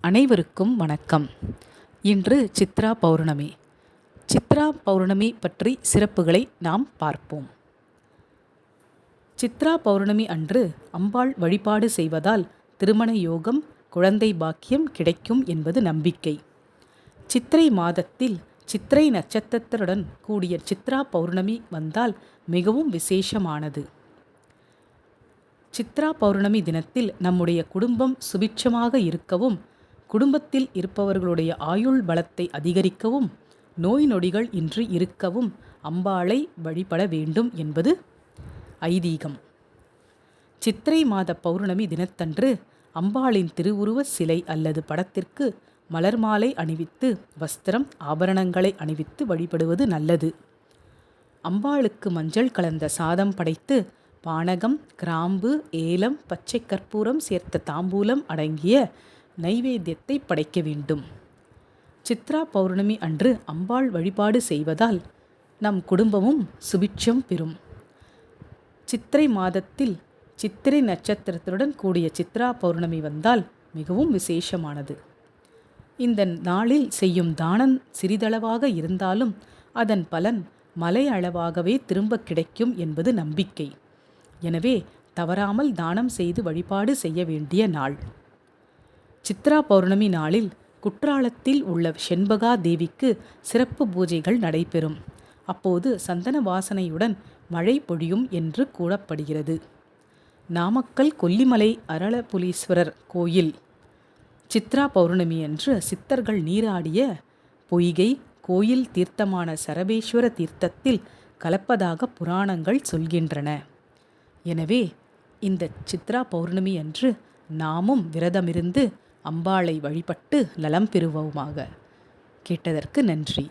அனைவருக்கும் வணக்கம். இன்று சித்ரா பௌர்ணமி. சித்ரா பௌர்ணமி பற்றி சிறப்புகளை நாம் பார்ப்போம். சித்ரா பௌர்ணமி அன்று அம்பாள் வழிபாடு செய்வதால் திருமண யோகம் குழந்தை பாக்கியம் கிடைக்கும் என்பது நம்பிக்கை. சித்திரை மாதத்தில் சித்திரை நட்சத்திரத்துடன் கூடிய சித்ரா பௌர்ணமி வந்தால் மிகவும் விசேஷமானது. சித்ரா பௌர்ணமி தினத்தில் நம்முடைய குடும்பம் சுபிட்சமாக இருக்கவும் குடும்பத்தில் இருப்பவர்களுடைய ஆயுள் பலத்தை அதிகரிக்கவும் நோய் நொடிகள் இன்றி இருக்கவும் அம்பாளை வழிபட வேண்டும் என்பது ஐதீகம். சித்திரை மாத பௌர்ணமி தினத்தன்று அம்பாளின் திருவுருவ சிலை அல்லது படத்திற்கு மலர் மாலை அணிவித்து வஸ்திரம் ஆபரணங்களை அணிவித்து வழிபடுவது நல்லது. அம்பாளுக்கு மஞ்சள் கலந்த சாதம் படைத்து பானகம் கிராம்பு ஏலம் பச்சை கற்பூரம் சேர்த்த தாம்பூலம் அடங்கிய நைவேத்தியத்தை படைக்க வேண்டும். சித்ரா பௌர்ணமி அன்று அம்பாள் வழிபாடு செய்வதால் நம் குடும்பமும் சுபிட்சம் பெறும். சித்திரை மாதத்தில் சித்திரை நட்சத்திரத்துடன் கூடிய சித்ரா பௌர்ணமி வந்தால் மிகவும் விசேஷமானது. இந்த நாளில் செய்யும் தானம் சிறிதளவாக இருந்தாலும் அதன் பலன் மலை அளவாகவே திரும்ப கிடைக்கும் என்பது நம்பிக்கை. எனவே தவறாமல் தானம் செய்து வழிபாடு செய்ய வேண்டிய நாள். சித்ரா பௌர்ணமி நாளில் குற்றாலத்தில் உள்ள செண்பகா தேவிக்கு சிறப்பு பூஜைகள் நடைபெறும். அப்போது சந்தன வாசனையுடன் மழை பொழியும் என்று கூறப்படுகிறது. நாமக்கல் கொல்லிமலை அரளபுலீஸ்வரர் கோயில். சித்ரா பௌர்ணமி அன்று சித்தர்கள் நீராடிய பொய்கை கோயில் தீர்த்தமான சரபேஸ்வர தீர்த்தத்தில் கலப்பதாக புராணங்கள் சொல்கின்றன. எனவே இந்த சித்ரா பௌர்ணமி அன்று நாமும் விரதமிருந்து அம்பாளை வழிபட்டு நலம் பெறுவோமாக. கேட்டதற்கு நன்றி.